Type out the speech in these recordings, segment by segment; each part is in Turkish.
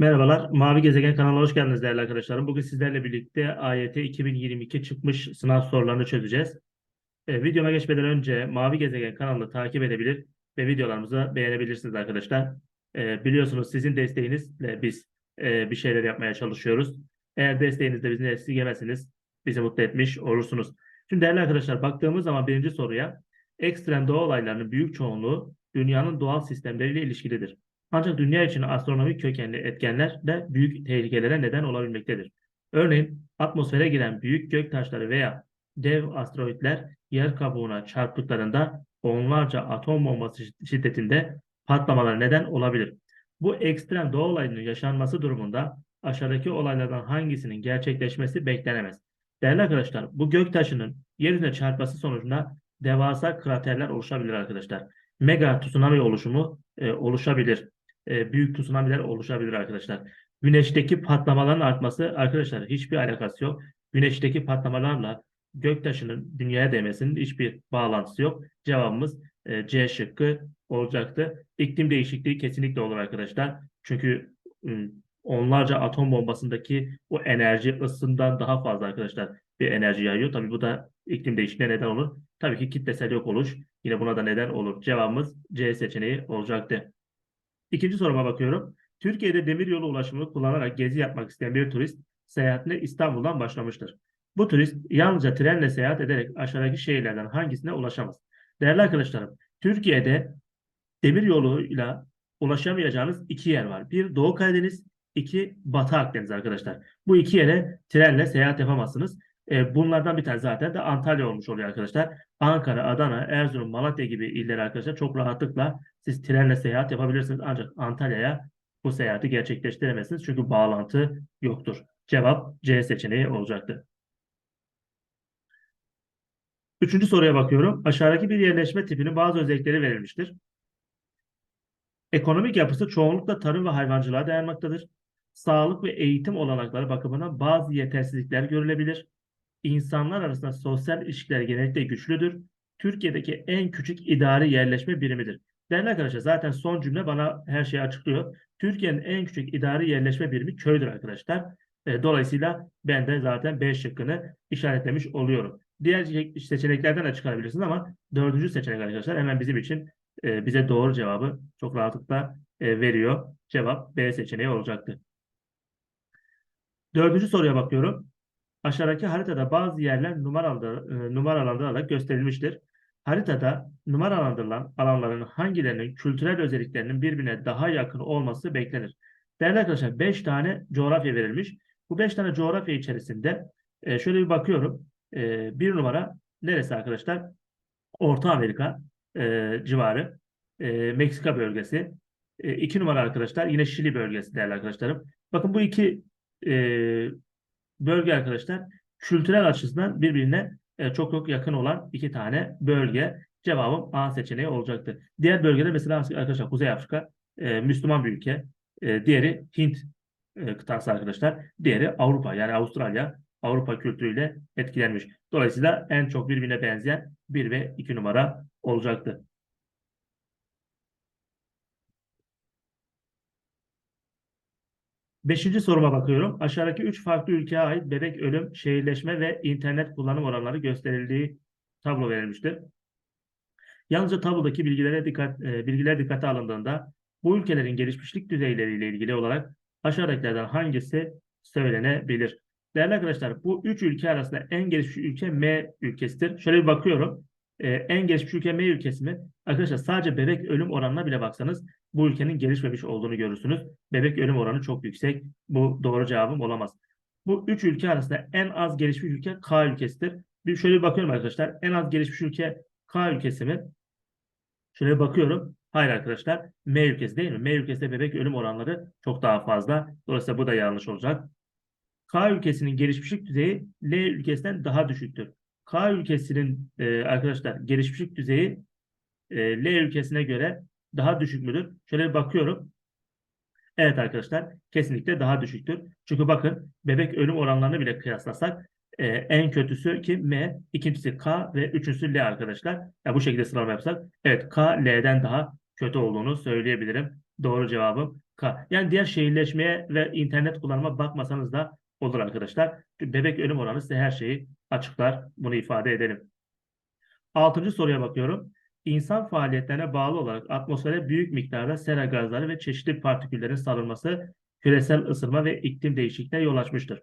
Merhabalar, Mavi Gezegen kanalına hoş geldiniz değerli arkadaşlarım. Bugün sizlerle birlikte AYT 2022 çıkmış sınav sorularını çözeceğiz. E, videoma geçmeden önce Mavi Gezegen kanalını takip edebilir ve videolarımızı beğenebilirsiniz arkadaşlar. E, biliyorsunuz sizin desteğinizle biz e, bir şeyler yapmaya çalışıyoruz. Eğer desteğinizde bizi esirgemezsiniz, bizi mutlu etmiş olursunuz. Şimdi değerli arkadaşlar baktığımız zaman birinci soruya ekstrem doğa olaylarının büyük çoğunluğu dünyanın doğal sistemleriyle ilişkilidir. Ancak dünya için astronomik kökenli etkenler de büyük tehlikelere neden olabilmektedir. Örneğin atmosfere giren büyük gök taşları veya dev asteroitler yer kabuğuna çarptıklarında onlarca atom bombası şiddetinde patlamalara neden olabilir. Bu ekstrem doğa olayının yaşanması durumunda aşağıdaki olaylardan hangisinin gerçekleşmesi beklenemez. Değerli arkadaşlar, bu gök taşının yerine çarpması sonucunda devasa kraterler oluşabilir arkadaşlar. Mega tsunami oluşumu e, oluşabilir e, büyük tsunamiler oluşabilir arkadaşlar. Güneşteki patlamaların artması arkadaşlar hiçbir alakası yok. Güneşteki patlamalarla göktaşının dünyaya değmesinin hiçbir bağlantısı yok. Cevabımız e, C şıkkı olacaktı. İklim değişikliği kesinlikle olur arkadaşlar. Çünkü ıı, onlarca atom bombasındaki o enerji ısından daha fazla arkadaşlar bir enerji yayıyor. Tabii bu da iklim değişikliğine neden olur. Tabii ki kitlesel yok oluş yine buna da neden olur. Cevabımız C seçeneği olacaktı. İkinci soruma bakıyorum. Türkiye'de demiryolu ulaşımını kullanarak gezi yapmak isteyen bir turist seyahatine İstanbul'dan başlamıştır. Bu turist yalnızca trenle seyahat ederek aşağıdaki şehirlerden hangisine ulaşamaz? Değerli arkadaşlarım, Türkiye'de demiryoluyla ulaşamayacağınız iki yer var. Bir Doğu Karadeniz, iki Batı Akdeniz arkadaşlar. Bu iki yere trenle seyahat yapamazsınız. E, bunlardan bir tane zaten de Antalya olmuş oluyor arkadaşlar. Ankara, Adana, Erzurum, Malatya gibi iller arkadaşlar çok rahatlıkla siz trenle seyahat yapabilirsiniz. Ancak Antalya'ya bu seyahati gerçekleştiremezsiniz. Çünkü bağlantı yoktur. Cevap C seçeneği olacaktı. Üçüncü soruya bakıyorum. Aşağıdaki bir yerleşme tipinin bazı özellikleri verilmiştir. Ekonomik yapısı çoğunlukla tarım ve hayvancılığa dayanmaktadır. Sağlık ve eğitim olanakları bakımından bazı yetersizlikler görülebilir. İnsanlar arasında sosyal ilişkiler genellikle güçlüdür. Türkiye'deki en küçük idari yerleşme birimidir. Değerli arkadaşlar zaten son cümle bana her şeyi açıklıyor. Türkiye'nin en küçük idari yerleşme birimi köydür arkadaşlar. E, dolayısıyla ben de zaten B şıkkını işaretlemiş oluyorum. Diğer seçeneklerden de çıkarabilirsiniz ama dördüncü seçenek arkadaşlar hemen bizim için e, bize doğru cevabı çok rahatlıkla e, veriyor. Cevap B seçeneği olacaktı. Dördüncü soruya bakıyorum. Aşağıdaki haritada bazı yerler numaralandırılarak, numaralandırılarak gösterilmiştir. Haritada numaralandırılan alanların hangilerinin kültürel özelliklerinin birbirine daha yakın olması beklenir. Değerli arkadaşlar 5 tane coğrafya verilmiş. Bu 5 tane coğrafya içerisinde e, şöyle bir bakıyorum. E, bir numara neresi arkadaşlar? Orta Amerika e, civarı. E, Meksika bölgesi. E, numara arkadaşlar yine Şili bölgesi değerli arkadaşlarım. Bakın bu iki e, bölge arkadaşlar kültürel açısından birbirine e, çok çok yakın olan iki tane bölge. Cevabım A seçeneği olacaktı. Diğer bölgeler mesela arkadaşlar Kuzey Afrika e, Müslüman bir ülke. E, diğeri Hint kıtası arkadaşlar. Diğeri Avrupa yani Avustralya Avrupa kültürüyle etkilenmiş. Dolayısıyla en çok birbirine benzeyen 1 ve 2 numara olacaktı. Beşinci soruma bakıyorum. Aşağıdaki üç farklı ülkeye ait bebek ölüm, şehirleşme ve internet kullanım oranları gösterildiği tablo verilmiştir. Yalnızca tablodaki bilgilere dikkat, e, bilgiler dikkate alındığında bu ülkelerin gelişmişlik düzeyleriyle ilgili olarak aşağıdakilerden hangisi söylenebilir? Değerli arkadaşlar bu üç ülke arasında en gelişmiş ülke M ülkesidir. Şöyle bir bakıyorum. Ee, en gelişmiş ülke M ülkesi mi? Arkadaşlar sadece bebek ölüm oranına bile baksanız bu ülkenin gelişmemiş olduğunu görürsünüz. Bebek ölüm oranı çok yüksek. Bu doğru cevabım olamaz. Bu üç ülke arasında en az gelişmiş ülke K ülkesidir. Bir şöyle bir bakıyorum arkadaşlar. En az gelişmiş ülke K ülkesi mi? Şöyle bakıyorum. Hayır arkadaşlar. M ülkesi değil mi? M ülkesinde bebek ölüm oranları çok daha fazla. Dolayısıyla bu da yanlış olacak. K ülkesinin gelişmişlik düzeyi L ülkesinden daha düşüktür. K ülkesinin e, arkadaşlar gelişmişlik düzeyi e, L ülkesine göre daha düşük müdür? Şöyle bir bakıyorum. Evet arkadaşlar kesinlikle daha düşüktür. Çünkü bakın bebek ölüm oranlarını bile kıyaslasak e, en kötüsü ki M, ikincisi K ve üçüncüsü L arkadaşlar. Ya bu şekilde sıralama yapsak evet K L'den daha kötü olduğunu söyleyebilirim. Doğru cevabım K. Yani diğer şehirleşmeye ve internet kullanıma bakmasanız da olur arkadaşlar. Bebek ölüm oranı size her şeyi açıklar. Bunu ifade edelim. Altıncı soruya bakıyorum. İnsan faaliyetlerine bağlı olarak atmosfere büyük miktarda sera gazları ve çeşitli partiküllerin salınması küresel ısınma ve iklim değişikliğine yol açmıştır.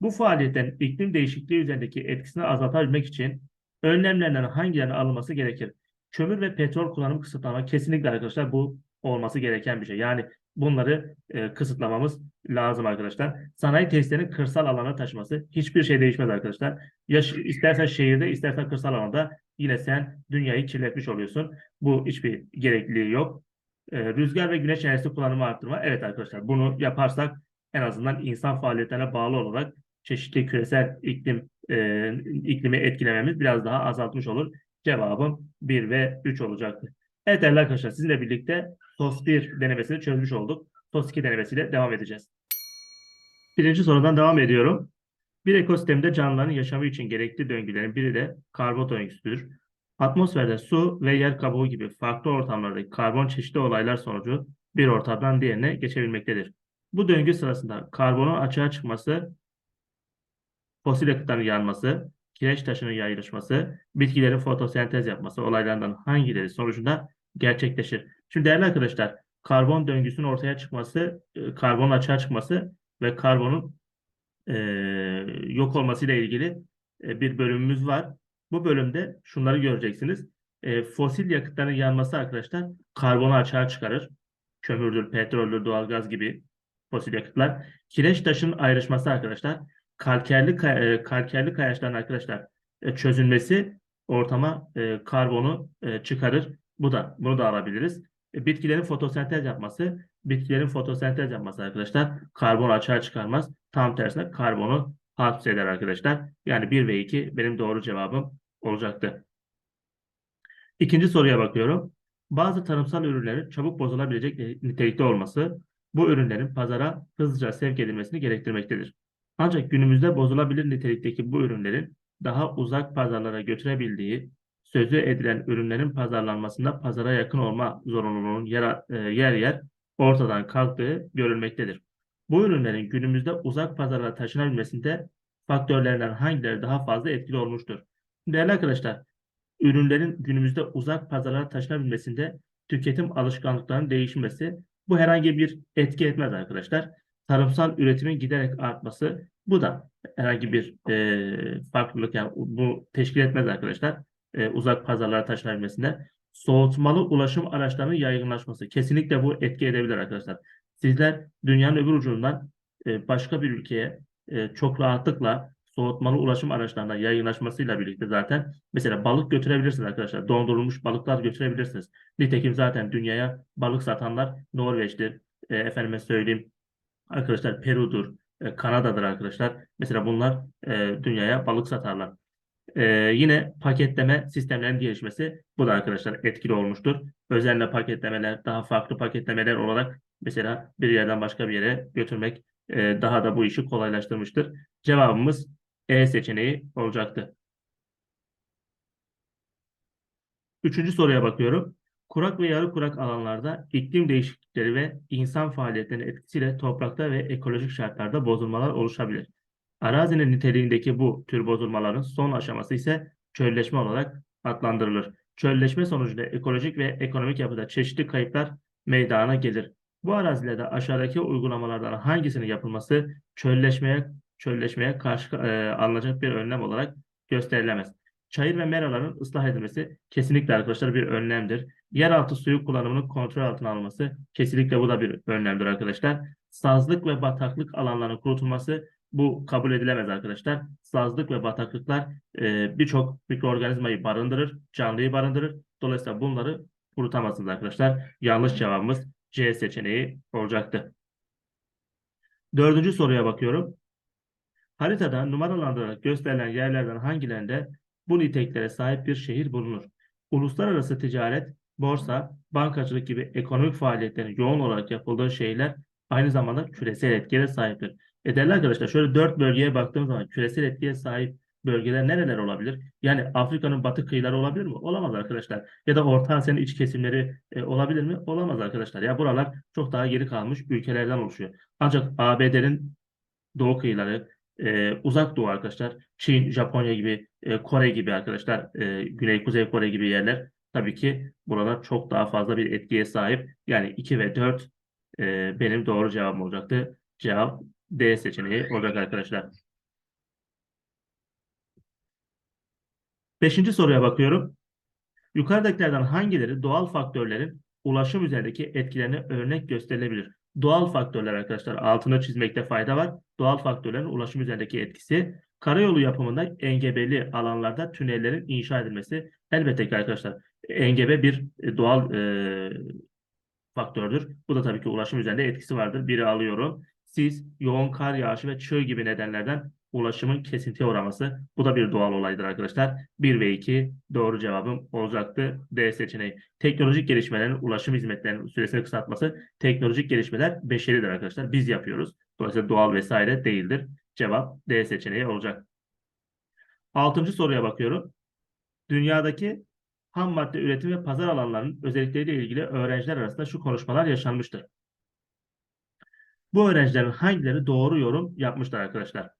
Bu faaliyetlerin iklim değişikliği üzerindeki etkisini azaltabilmek için önlemlerden hangilerinin alınması gerekir? Kömür ve petrol kullanımı kısıtlama kesinlikle arkadaşlar bu olması gereken bir şey. Yani bunları e, kısıtlamamız lazım arkadaşlar. Sanayi tesislerinin kırsal alana taşıması hiçbir şey değişmez arkadaşlar. Ya istersen şehirde istersen kırsal alanda yine sen dünyayı kirletmiş oluyorsun. Bu hiçbir gerekliliği yok. E, rüzgar ve güneş enerjisi kullanımı arttırma. Evet arkadaşlar bunu yaparsak en azından insan faaliyetlerine bağlı olarak çeşitli küresel iklim e, iklimi etkilememiz biraz daha azaltmış olur. Cevabım 1 ve 3 olacaktır. Evet değerli arkadaşlar sizinle birlikte SOS 1 denemesini çözmüş olduk. SOS 2 denemesiyle devam edeceğiz. Birinci sorudan devam ediyorum. Bir ekosistemde canlıların yaşamı için gerekli döngülerin biri de karbon döngüsüdür. Atmosferde su ve yer kabuğu gibi farklı ortamlardaki karbon çeşitli olaylar sonucu bir ortamdan diğerine geçebilmektedir. Bu döngü sırasında karbonun açığa çıkması, fosil yakıtların yanması, kireç taşının yayılışması, bitkilerin fotosentez yapması olaylarından hangileri sonucunda gerçekleşir? Şimdi değerli arkadaşlar, karbon döngüsünün ortaya çıkması, e, karbonun açığa çıkması ve karbonun e, yok olmasıyla ilgili e, bir bölümümüz var. Bu bölümde şunları göreceksiniz. E, fosil yakıtların yanması arkadaşlar karbonu açığa çıkarır. Kömürdür, petroldür, doğalgaz gibi fosil yakıtlar. Kireç taşının ayrışması arkadaşlar kalkerli e, kalkerli kayaçların arkadaşlar e, çözülmesi ortama e, karbonu çıkarır. Bu da bunu da alabiliriz. Bitkilerin fotosentez yapması, bitkilerin fotosentez yapması arkadaşlar karbonu açığa çıkarmaz. Tam tersine karbonu hapseder arkadaşlar. Yani 1 ve 2 benim doğru cevabım olacaktı. İkinci soruya bakıyorum. Bazı tarımsal ürünlerin çabuk bozulabilecek nitelikte olması bu ürünlerin pazara hızlıca sevk edilmesini gerektirmektedir. Ancak günümüzde bozulabilir nitelikteki bu ürünlerin daha uzak pazarlara götürebildiği, sözü edilen ürünlerin pazarlanmasında pazara yakın olma zorunluluğunun yer, yer yer ortadan kalktığı görülmektedir. Bu ürünlerin günümüzde uzak pazarlara taşınabilmesinde faktörlerden hangileri daha fazla etkili olmuştur? Değerli arkadaşlar, ürünlerin günümüzde uzak pazarlara taşınabilmesinde tüketim alışkanlıklarının değişmesi bu herhangi bir etki etmez arkadaşlar tarımsal üretimin giderek artması bu da herhangi bir e, farklılık yani bu teşkil etmez arkadaşlar. E, uzak pazarlara taşınabilmesinde. Soğutmalı ulaşım araçlarının yaygınlaşması kesinlikle bu etki edebilir arkadaşlar. Sizler dünyanın öbür ucundan e, başka bir ülkeye e, çok rahatlıkla soğutmalı ulaşım araçlarına yaygınlaşmasıyla birlikte zaten mesela balık götürebilirsiniz arkadaşlar. Dondurulmuş balıklar götürebilirsiniz. Nitekim zaten dünyaya balık satanlar Norveç'tir. E, efendime söyleyeyim Arkadaşlar Peru'dur, e, Kanada'dır arkadaşlar. Mesela bunlar e, dünyaya balık satarlar. E, yine paketleme sistemlerinin gelişmesi bu da arkadaşlar etkili olmuştur. Özenle paketlemeler, daha farklı paketlemeler olarak mesela bir yerden başka bir yere götürmek e, daha da bu işi kolaylaştırmıştır. Cevabımız E seçeneği olacaktı. Üçüncü soruya bakıyorum. Kurak ve yarı kurak alanlarda iklim değişiklikleri ve insan faaliyetlerinin etkisiyle toprakta ve ekolojik şartlarda bozulmalar oluşabilir. Arazinin niteliğindeki bu tür bozulmaların son aşaması ise çölleşme olarak adlandırılır. Çölleşme sonucunda ekolojik ve ekonomik yapıda çeşitli kayıplar meydana gelir. Bu arazilerde aşağıdaki uygulamalardan hangisinin yapılması çölleşmeye çölleşmeye karşı e, alınacak bir önlem olarak gösterilemez. Çayır ve meraların ıslah edilmesi kesinlikle arkadaşlar bir önlemdir. Yeraltı suyu kullanımının kontrol altına alınması kesinlikle bu da bir önlemdir arkadaşlar. Sazlık ve bataklık alanlarının kurutulması bu kabul edilemez arkadaşlar. Sazlık ve bataklıklar e, birçok mikroorganizmayı barındırır, canlıyı barındırır. Dolayısıyla bunları kurutamazsınız arkadaşlar. Yanlış cevabımız C seçeneği olacaktı. Dördüncü soruya bakıyorum. Haritada numaralandırarak gösterilen yerlerden hangilerinde bu niteliklere sahip bir şehir bulunur? Uluslararası ticaret, borsa, bankacılık gibi ekonomik faaliyetlerin yoğun olarak yapıldığı şeyler aynı zamanda küresel etkiye sahiptir. E değerli arkadaşlar şöyle dört bölgeye baktığımız zaman küresel etkiye sahip bölgeler nereler olabilir? Yani Afrika'nın batı kıyıları olabilir mi? Olamaz arkadaşlar. Ya da Orta Asya'nın iç kesimleri e, olabilir mi? Olamaz arkadaşlar. Ya buralar çok daha geri kalmış ülkelerden oluşuyor. Ancak ABD'nin doğu kıyıları, e, uzak doğu arkadaşlar, Çin, Japonya gibi, e, Kore gibi arkadaşlar, e, Güney Kuzey Kore gibi yerler tabii ki buralar çok daha fazla bir etkiye sahip. Yani 2 ve 4 e, benim doğru cevabım olacaktı. Cevap D seçeneği olacak arkadaşlar. Beşinci soruya bakıyorum. Yukarıdakilerden hangileri doğal faktörlerin ulaşım üzerindeki etkilerine örnek gösterilebilir? Doğal faktörler arkadaşlar altına çizmekte fayda var. Doğal faktörlerin ulaşım üzerindeki etkisi. Karayolu yapımında engebeli alanlarda tünellerin inşa edilmesi. Elbette ki arkadaşlar engebe bir e, doğal e, faktördür. Bu da tabii ki ulaşım üzerinde etkisi vardır. Biri alıyorum. Sis, yoğun kar yağışı ve çığ gibi nedenlerden ulaşımın kesintiye uğraması. Bu da bir doğal olaydır arkadaşlar. 1 ve 2 doğru cevabım olacaktı. D seçeneği. Teknolojik gelişmelerin ulaşım hizmetlerinin süresini kısaltması. Teknolojik gelişmeler beşeridir arkadaşlar. Biz yapıyoruz. Dolayısıyla doğal vesaire değildir. Cevap D seçeneği olacak. Altıncı soruya bakıyorum. Dünyadaki ham madde üretim ve pazar alanlarının özellikleriyle ilgili öğrenciler arasında şu konuşmalar yaşanmıştır. Bu öğrencilerin hangileri doğru yorum yapmışlar arkadaşlar?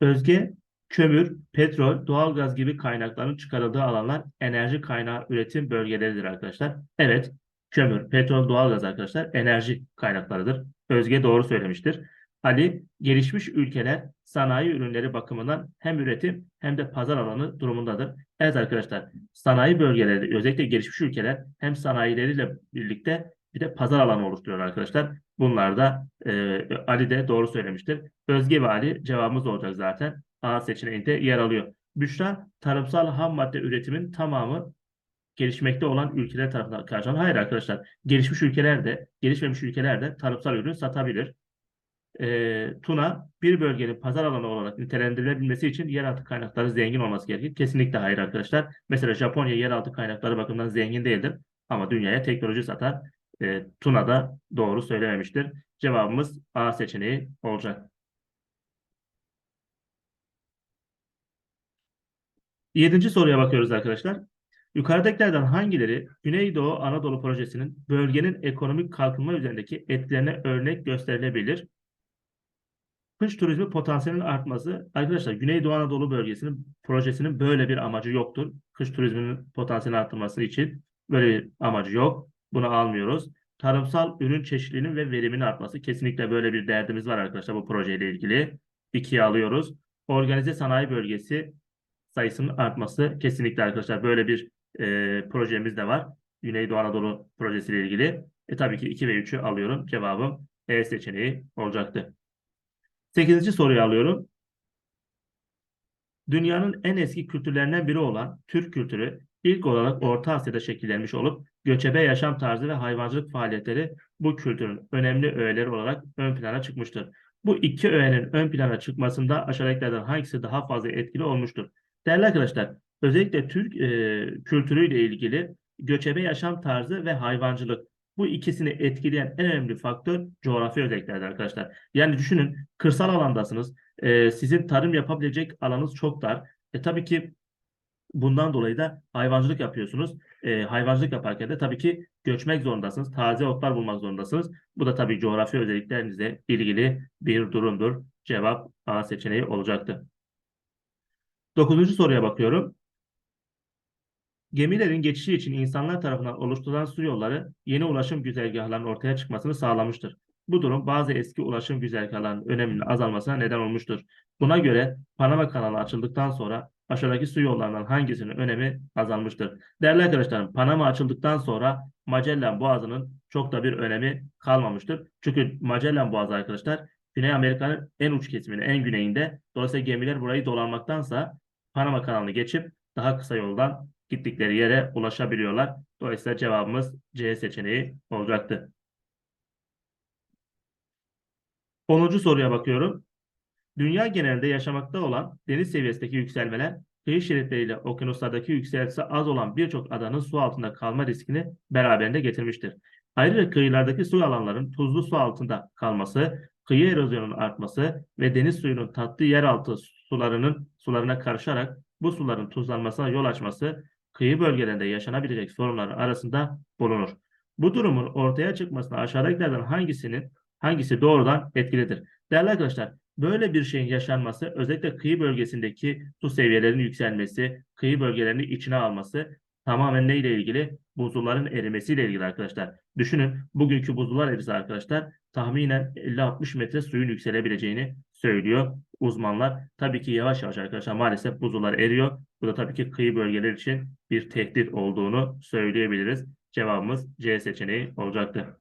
Özge, kömür, petrol, doğalgaz gibi kaynakların çıkarıldığı alanlar enerji kaynağı üretim bölgeleridir arkadaşlar. Evet, kömür, petrol, doğalgaz arkadaşlar enerji kaynaklarıdır. Özge doğru söylemiştir. Ali, gelişmiş ülkeler sanayi ürünleri bakımından hem üretim hem de pazar alanı durumundadır. Evet arkadaşlar, sanayi bölgeleri özellikle gelişmiş ülkeler hem sanayileriyle birlikte bir de pazar alanı oluşturuyor arkadaşlar. Bunlar da e, Ali de doğru söylemiştir. Özge ve Ali cevabımız olacak zaten. A seçeneğinde yer alıyor. Büşra, tarımsal ham madde üretimin tamamı gelişmekte olan ülkeler tarafından karşılanır. Hayır arkadaşlar, gelişmiş ülkeler de, gelişmemiş ülkeler de tarımsal ürün satabilir. E, Tuna, bir bölgenin pazar alanı olarak nitelendirilebilmesi için yeraltı kaynakları zengin olması gerekir. Kesinlikle hayır arkadaşlar. Mesela Japonya yeraltı kaynakları bakımından zengin değildir. Ama dünyaya teknoloji satar e, Tuna da doğru söylememiştir. Cevabımız A seçeneği olacak. Yedinci soruya bakıyoruz arkadaşlar. Yukarıdakilerden hangileri Güneydoğu Anadolu Projesi'nin bölgenin ekonomik kalkınma üzerindeki etkilerine örnek gösterilebilir? Kış turizmi potansiyelinin artması. Arkadaşlar Güneydoğu Anadolu bölgesinin projesinin böyle bir amacı yoktur. Kış turizminin potansiyelini arttırması için böyle bir amacı yok. Bunu almıyoruz. Tarımsal ürün çeşitliliğinin ve veriminin artması. Kesinlikle böyle bir derdimiz var arkadaşlar bu projeyle ilgili. İkiye alıyoruz. Organize sanayi bölgesi sayısının artması. Kesinlikle arkadaşlar böyle bir e, projemiz de var. Güneydoğu Anadolu projesiyle ilgili. E tabii ki 2 ve 3'ü alıyorum. Cevabım E seçeneği olacaktı. 8. soruyu alıyorum. Dünyanın en eski kültürlerinden biri olan Türk kültürü ilk olarak Orta Asya'da şekillenmiş olup göçebe yaşam tarzı ve hayvancılık faaliyetleri bu kültürün önemli öğeleri olarak ön plana çıkmıştır. Bu iki öğenin ön plana çıkmasında aşağıdakilerden hangisi daha fazla etkili olmuştur? Değerli arkadaşlar, özellikle Türk e, kültürüyle ilgili göçebe yaşam tarzı ve hayvancılık bu ikisini etkileyen en önemli faktör coğrafi özelliklerdir arkadaşlar. Yani düşünün kırsal alandasınız. E, sizin tarım yapabilecek alanınız çok dar. E, tabii ki Bundan dolayı da hayvancılık yapıyorsunuz. E, hayvancılık yaparken de tabii ki göçmek zorundasınız. Taze otlar bulmak zorundasınız. Bu da tabii coğrafi özelliklerinizle ilgili bir durumdur. Cevap A seçeneği olacaktı. Dokuzuncu soruya bakıyorum. Gemilerin geçişi için insanlar tarafından oluşturulan su yolları yeni ulaşım güzergahlarının ortaya çıkmasını sağlamıştır. Bu durum bazı eski ulaşım güzergahlarının öneminin azalmasına neden olmuştur. Buna göre Panama kanalı açıldıktan sonra aşağıdaki su yollarından hangisinin önemi azalmıştır? Değerli arkadaşlarım, Panama açıldıktan sonra Magellan Boğazı'nın çok da bir önemi kalmamıştır. Çünkü Magellan Boğazı arkadaşlar Güney Amerika'nın en uç kesiminde, en güneyinde. Dolayısıyla gemiler burayı dolanmaktansa Panama kanalını geçip daha kısa yoldan gittikleri yere ulaşabiliyorlar. Dolayısıyla cevabımız C seçeneği olacaktı. 10. soruya bakıyorum. Dünya genelinde yaşamakta olan deniz seviyesindeki yükselmeler, kıyı şeritleriyle okyanuslardaki yükseltisi az olan birçok adanın su altında kalma riskini beraberinde getirmiştir. Ayrıca kıyılardaki su alanların tuzlu su altında kalması, kıyı erozyonunun artması ve deniz suyunun tatlı yeraltı sularının sularına karışarak bu suların tuzlanmasına yol açması kıyı bölgelerinde yaşanabilecek sorunlar arasında bulunur. Bu durumun ortaya çıkmasına aşağıdakilerden hangisinin hangisi doğrudan etkilidir? Değerli arkadaşlar, böyle bir şeyin yaşanması özellikle kıyı bölgesindeki su seviyelerinin yükselmesi, kıyı bölgelerini içine alması tamamen neyle ilgili? Buzulların erimesiyle ilgili arkadaşlar. Düşünün bugünkü buzullar erisi arkadaşlar tahminen 50-60 metre suyun yükselebileceğini söylüyor uzmanlar. Tabii ki yavaş yavaş arkadaşlar maalesef buzullar eriyor. Bu da tabii ki kıyı bölgeler için bir tehdit olduğunu söyleyebiliriz. Cevabımız C seçeneği olacaktı.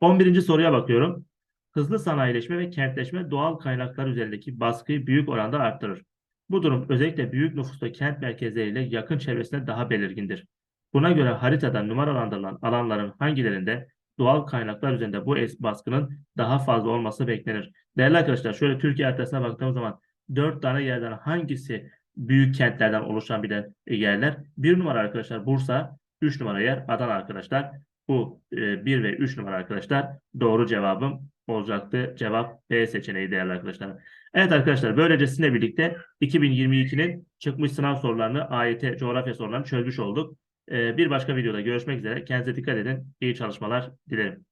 11. soruya bakıyorum. Hızlı sanayileşme ve kentleşme doğal kaynaklar üzerindeki baskıyı büyük oranda arttırır. Bu durum özellikle büyük nüfuslu kent merkezleriyle yakın çevresinde daha belirgindir. Buna göre haritada numaralandırılan alanların hangilerinde doğal kaynaklar üzerinde bu baskının daha fazla olması beklenir. Değerli arkadaşlar şöyle Türkiye haritasına baktığımız zaman 4 tane yerden hangisi büyük kentlerden oluşan bir de yerler? 1 numara arkadaşlar Bursa, 3 numara yer Adana arkadaşlar. Bu 1 ve 3 numara arkadaşlar doğru cevabım olacaktı. Cevap B seçeneği değerli arkadaşlar. Evet arkadaşlar böylece sizinle birlikte 2022'nin çıkmış sınav sorularını AYT coğrafya sorularını çözmüş olduk. Ee, Bir başka videoda görüşmek üzere. Kendinize dikkat edin. İyi çalışmalar dilerim.